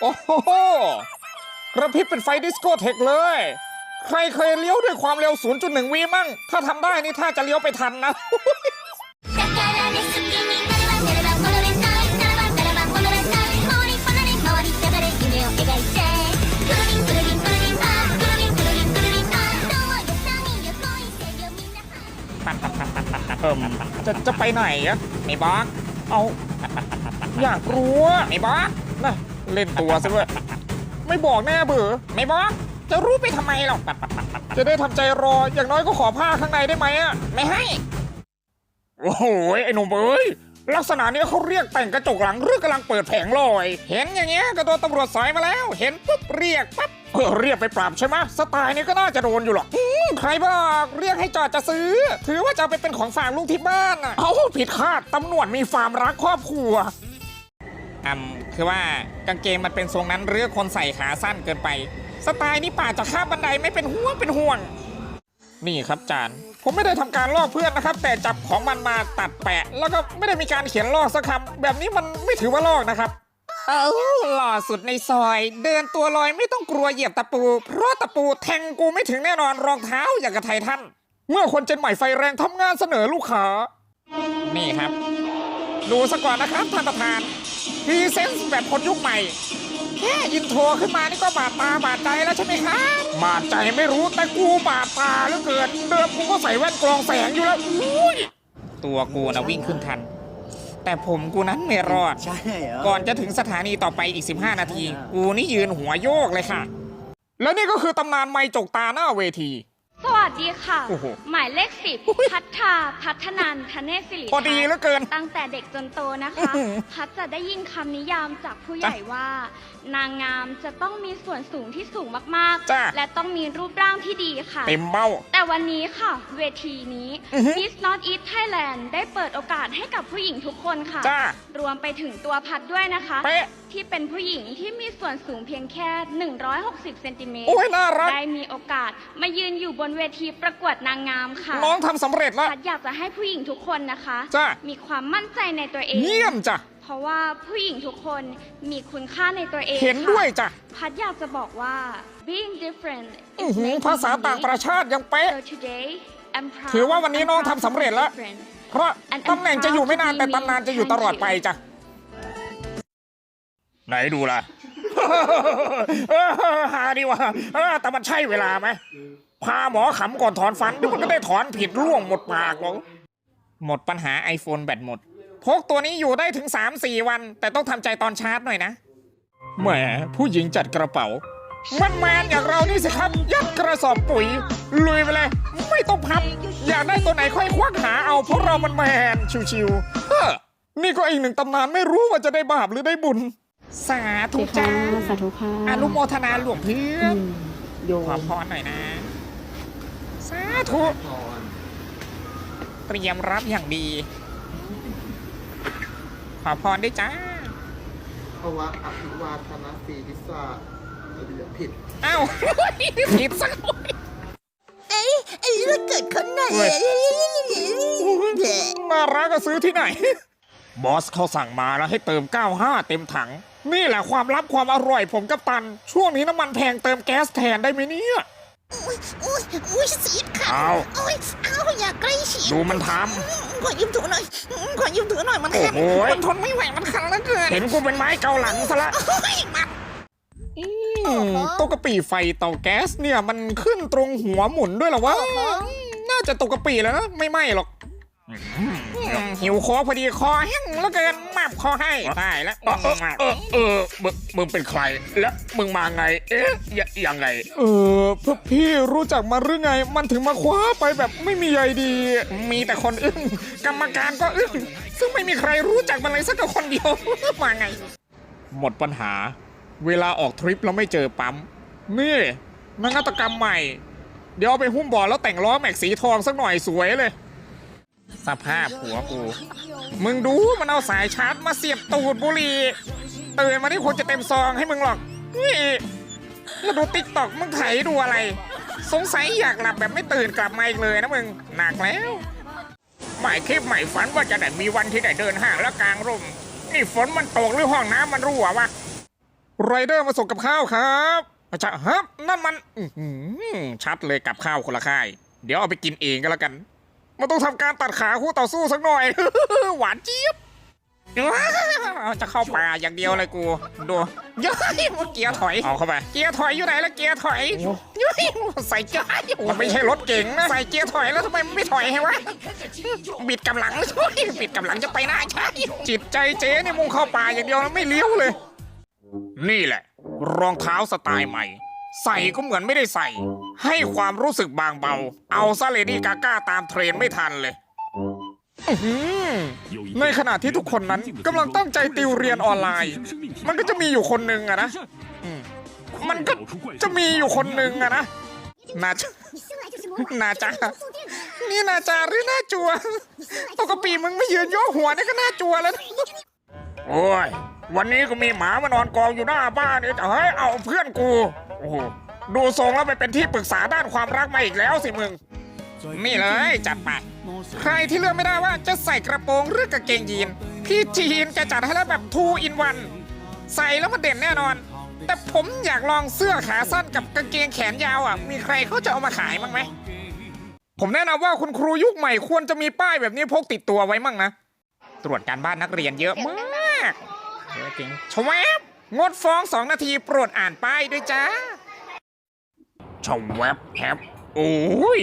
โอ้โหกระพริบเป็นไฟดิสโกเทคเลย ใครเคยเลี้ยวด้วยความเร็ว 0.1 วิมั่ง ถ้าทำได้นี่ถ้าจะเลี้ยวไปทันนะ เอิ่มจะจะไปไหนอะไอ้บาสเอา อยากรู้ไอ้บาสนะ เล่นตัวซะด้วย ไม่บอกแน่เบื่อไม่บอก จะรู้ไปทำไมหรอกจะได้ทำใจรออย่างน้อยก็ขอผ้าข้างในได้ไหมอะไม่ให้ โอ้โหไอ้หนุ่มเอ้ยลักษณะนี้เขาเรียกแต่งกระจกหลังหรือกำลังเปิดแผงลอย เห็นอย่างเงี้ยก็โดนตำรวจสอยมาแล้ว เห็นปุ๊บเรียกปั๊บเออเรียกไปปรับใช่ไหมสไตล์นี้ก็น่าจะโดนอยู่หรอกใครบอกเรียกให้จอดจะซื้อ ถือว่าจะไปเป็นของฝากลูกที่บ้านอะ เอาผิดคาดตำรวจมีฟาร์มรักครอบครัว อืมคือว่ากางเกงมันเป็นทรงนั้นหรือคนใส่ขาสั้นเกินไป สไตล์นี้ป่าจะข้ามบันไดไม่เป็นห่วงเป็นห่วง นี่ครับจานผมไม่ได้ทำการลอกเพื่อนนะครับ แต่จับของมันมาตัดแปะ แล้วก็ไม่ได้มีการเขียนลอกสักคำแบบนี้มันไม่ถือว่าลอกนะครับ เอ้าหล่อสุดในซอย เดินตัวลอยไม่ต้องกลัวเหยียบตะปู เพราะตะปูแทงกูไม่ถึงแน่นอนรองเท้าอย่างกับไททันเมื่อคนเจนใหม่ไฟแรงทำงานเสนอลูกค้า นี่ครับ ดูซะก่อนนะครับท่านประธาน พรีเซนส์แบบคนยุคใหม่ แค่ยินโทรขึ้นมานี่ก็บาดตาบาดใจแล้วใช่ไหมครับบาดใจไม่รู้แต่กูบาดตาเหลือเกินเดิมกูก็ใส่แว่นกรองแสงอยู่แล้วอุ้ยตัวกูนะวิ่งขึ้นทัน แต่ผมกูนั้นไม่รอด ใช่เหรอก่อนจะถึงสถานีต่อไปอีก 15 นาที กูนี่ยืนหัวโยกเลยค่ะ แล้วนี่ก็คือตำนานไม่จกตาหน้าเวที สวั สดีค่ะ โอ้โหหมายเลขสิบพัฒนาพัฒนันทเนศสิริพอดีเหลือเกินตั้งแต่เด็กจนโตนะคะ อื้อหือพัดจะได้ยินคำนิยามจากผู้ใหญ่ว่า นางงามจะต้องมีส่วนสูงที่สูงมากจ้ะ ๆ และต้องมีรูปร่างที่ดีค่ะ เต็มเบ้า แต่วันนี้ค่ะ เวทีนี้ อือฮึ Miss North East Thailand ได้เปิดโอกาสให้กับผู้หญิงทุกคนค่ะ จ้ารวมไปถึงตัวพัดด้วยนะคะ เป๊ะ ที่เป็นผู้หญิงที่มีส่วนสูงเพียงแค่ 160 เซนติเมตร โอ้ยน่ารัก ได้มีโอกาสมายืนอยู่บนเวทีประกวดนางงามค่ะน้องทำสำเร็จแล้ว พัดอยากจะให้ผู้หญิงทุกคนนะคะ จ้ะ มีความมั่นใจในตัวเอง เยี่ยมจ้ะ เพราะว่าผู้หญิงทุกคนมีคุณค่าในตัวเองเห็นค่ะด้วยจ้ะ พัดอยากจะบอกว่า being different อื้อ is หือ making ภาษาต่างประ unique ชาติยังเป๊ะ so today I'm proud ถือว่าวันนี้น้องทำสำเร็จแล้ว I'm proud to be different เพราะตำแหน่งจะอยู่ไม่นานแต่ตำนานจะอยู่ตลอดไปจ้ะ ไหนดูล่ะเออหาดีว่าเออแต่มันใช่เวลาไหมพาหมอขำก่อนถอนฟันเดี๋ยวมันก็ได้ถอนผิดร่วงหมดปากหรอกหมดปัญหา iPhone แบตหมด พกตัวนี้อยู่ได้ถึง 3-4 วัน แต่ต้องทำใจตอนชาร์จหน่อยนะแหมผู้หญิงจัดกระเป๋า มันแมนๆอย่างเรานี่สิครับ ยัดกระสอบปุ๋ย ลุยไปเลย ไม่ต้องพับ อยากได้ตัวไหนค่อยควักหาเอาเพราะเรามันแมนชิวๆเฮ้อนี่ก็อีกหนึ่งตำนานไม่รู้ว่าจะได้บาปหรือได้บุญ สาธุจ้าสาธุค่ะอนุโมทนาหลวงเพื่อนอืมโยขอมพรหน่อยนะ สาธุ เตรียมรับอย่างดี ขอพรด้วยจ้าภาวะอภิวาทนาสีลิสาเดี๋ยวผิดเอ้าผิดสักหน่อยเอ้ยไอ้วันเกิดคนไหนเว้ยน่ารักก็ซื้อที่ไหน บอสเขาสั่งมาแล้วให้เติม 95 เต็มถัง นี่แหละความลับความอร่อยผมกับตัน ช่วงนี้น้ำมันแพงเติมแก๊สแทนได้ไหมเนี่ย อุ้ยอุ้ยอุ้ยสีดขาเอาโอ้ยเอาอย่าใกล้ชิดดูมันทขอยืมถือหน่อยขอยืมถือหน่อยมันคันโอ้โห มันทนไม่ไหวมันคันเหลือเกินำเห็นกูเป็นไม้เกาหลังซะละโอ้ยมัน อืมตกกะปิไฟเตาแก๊สเนี่ยมันขึ้นตรงหัวหมุนด้วยเหรอวะน่าจะตกกะปิแล้วนะไม่ไหม้หรอกอืม หิวคอพอดีคอแห้งแล้วเกินมาบคอให้ได้แล้วเออเออเออมึงมึงเป็นใคร และมึงมาไง เอ๊ะยยังไง เออพวกพี่รู้จักมันหรือไง มันถึงมาคว้าไปแบบไม่มีใยดี มีแต่คนอึ้งกรรมการก็อึ้งซึ่งไม่มีใครรู้จักมันเลยสักคนเดียวมาไง หมดปัญหา เวลาออกทริปเราไม่เจอปั๊มนี่นวัตกรรมใหม่ เดี๋ยวเอาไปหุ้มบอร์ดแล้วแต่งล้อแม็กสีทองสักหน่อยสวยเลย สภาพหัวกู มึงดูมันเอาสายชาร์จมาเสียบตูดบุหรี่ตื่นมาที่ควรจะเต็มซองให้มึงหรอกนี่แล้วดูติ๊กตอกมึงไถดูอะไร สงสัยอยากหลับแบบไม่ตื่นกลับมาอีกเลยนะมึง หนักแล้วหมายคิดหมายฝันว่าจะได้มีวันที่ได้เดินห้างและกลางร่ม นี่ฝนมันตกหรือห้องน้ำมันรั่ววะไรเดอร์มาส่งกับข้าวครับอาจารย์ครับนั่นมันอืชัดเลยกับข้าวคนละค่าย เดี๋ยวเอาไปกินเองก็แล้วกัน มันต้องทำการตัดขาคู่ต่อสู้สักหน่อย หวานเจี๊ยบจะเข้าป่าอย่างเดียวเลยกูดูเย้ยเกียร์ถอยเอาเข้าไปเกียร์ถอยอยู่ไหนแล้วเกียร์ถอยเย้ยใส่เกียร์มันไม่ใช่รถเก๋งนะใส่เกียร์ถอยแล้วทำไมมันไม่ถอยให้วะบิดกำลังช่วยบิดกำลังจะไปหน้าใช่จิตใจเจ๊นี่มุ่งเข้าป่าอย่างเดียวแล้วไม่เลี้ยวเลย นี่แหละ รองเท้าสไตล์ใหม่ ใส่ก็เหมือนไม่ได้ใส่ ให้ความรู้สึกบางเบา เอาซะเลดี้กาก้าตามเทรนไม่ทันเลยอื้อหือในขณะที่ทุกคนนั้นกำลังตั้งใจติวเรียนออนไลน์ มันก็จะมีอยู่คนหนึ่งอะนะอืมมันก็จะมีอยู่คนหนึ่งอะนะนาจานาจานี่นาจาหรือนาจัวปกติมึงไม่ยืนโยกหัวนี่ก็น่าจัวแล้วนะโอ้ย วันนี้ก็มีหมามานอนกองอยู่หน้าบ้านเนี่ยเฮ้ยเอาเพื่อนกู โอ้โหดูทรงแล้วไปเป็นที่ปรึกษาด้านความรักมาอีกแล้วสิมึง นี่เลยจัดไป ใครที่เลือกไม่ได้ว่าจะใส่กระโปรงหรือกางเกงยีน พี่จีนจะจัดให้แล้วแบบ2 in 1ใส่แล้วมันเด่นแน่นอน แต่ผมอยากลองเสื้อขาสั้นกับกางเกงแขนยาวอะ มีใครเขาจะเอามาขายมั้างไหม ผมแนะนำว่าคุณครูยุคใหม่ควรจะมีป้ายแบบนี้พกติดตัวไว้มั่งนะ ตรวจการบ้านนักเรียนเยอะมากเยอะจริงชวบ งดฟ้องสองนาทีโปรดอ่านป้ายด้วยจ้าชวบแฮบโอ้ย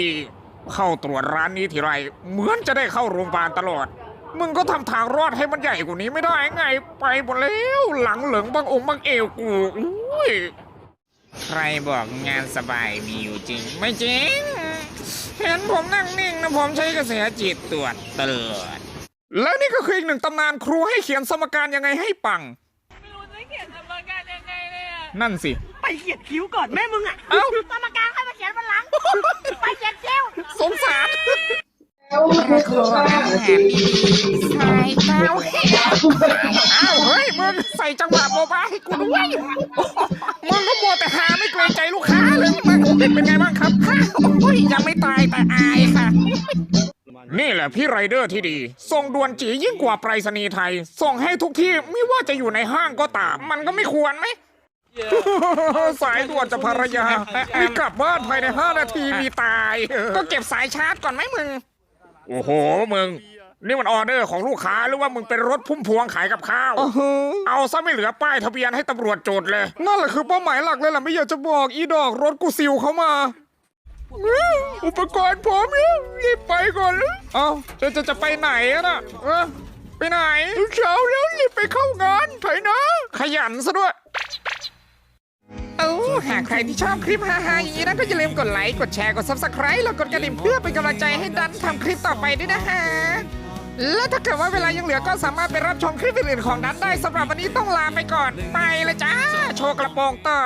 เข้าตรวจร้านนี้ทีไร เหมือนจะได้เข้าโรงพยาบาลตลอด มึงก็ทำทางรอดให้มันใหญ่กว่านี้ไม่ได้ไง ไปหมดแล้ว หลังเหลิงบางองค์บางเอวกูอุ้ย ใครบอกงานสบายมีอยู่จริง ไม่จริง เห็นผมนั่งนิ่งนะผมใช้กระแสจิตตรวจตลอดแล้วนี่ก็คืออีกหนึ่งตำนานครูให้เขียนสมการยังไงให้ปัง นั่นสิ ไปเขียนคิ้วก่อนแม่มึงอะเอ้า กรรมการให้มาเขียนบนหลัง ไปเขียนคิ้ว สงสารอ้าวเฮ้ยมึงใส่จังหวะโมบายให้กูด้วยมึงก็มัวแต่หาไม่เกรงใจลูกค้าเลยมึงเป็นไงบ้างครับโอ้ยยังไม่ตายแต่อายค่ะ นี่แหละพี่ไรเดอร์ที่ดีส่งด่วนจียิ่งกว่าไปรษณีย์ไทย ส่งให้ทุกที่ไม่ว่าจะอยู่ในห้างก็ตาม มันก็ไม่ควรไหม สายด่วนจะภรรยามีกลับบ้านภายใน5นาทีมีตาย ก็เก็บสายชาร์จก่อนไหมมึง โอ้โหมึง นี่มันออเดอร์ของลูกค้าหรือว่ามึงเป็นรถพุ่มพวงขายกับข้าว เอาซะไม่เหลือป้ายทะเบียนให้ตำรวจโจทย์เลย นั่นแหละคือเป้าหมายหลักเลยล่ะไม่อยากจะบอกอีดอกรถกูซิวเขามา อุปกรณ์พร้อมแล้วรีบไปก่อนเลยเอาจะจะจะไปไหนอะน่ะเออไปไหนเช้าแล้วรีบไปเข้างานไถนะ ขยันซะด้วย เอาหากใครที่ชอบคลิปฮาๆอย่างนี้นะก็อย่าลืมกดไลค์ กดแชร์ กด subscribe แล้วกดกระดิ่งเพื่อเป็นกำลังใจให้ดันทำคลิปต่อไปด้วยนะฮะ และถ้าเกิดว่าเวลายังเหลือก็สามารถไปรับชมคลิปอื่นๆของดันได้สำหรับวันนี้ต้องลาไปก่อน ไปเลยจ้า โชว์กระโปรงต่อ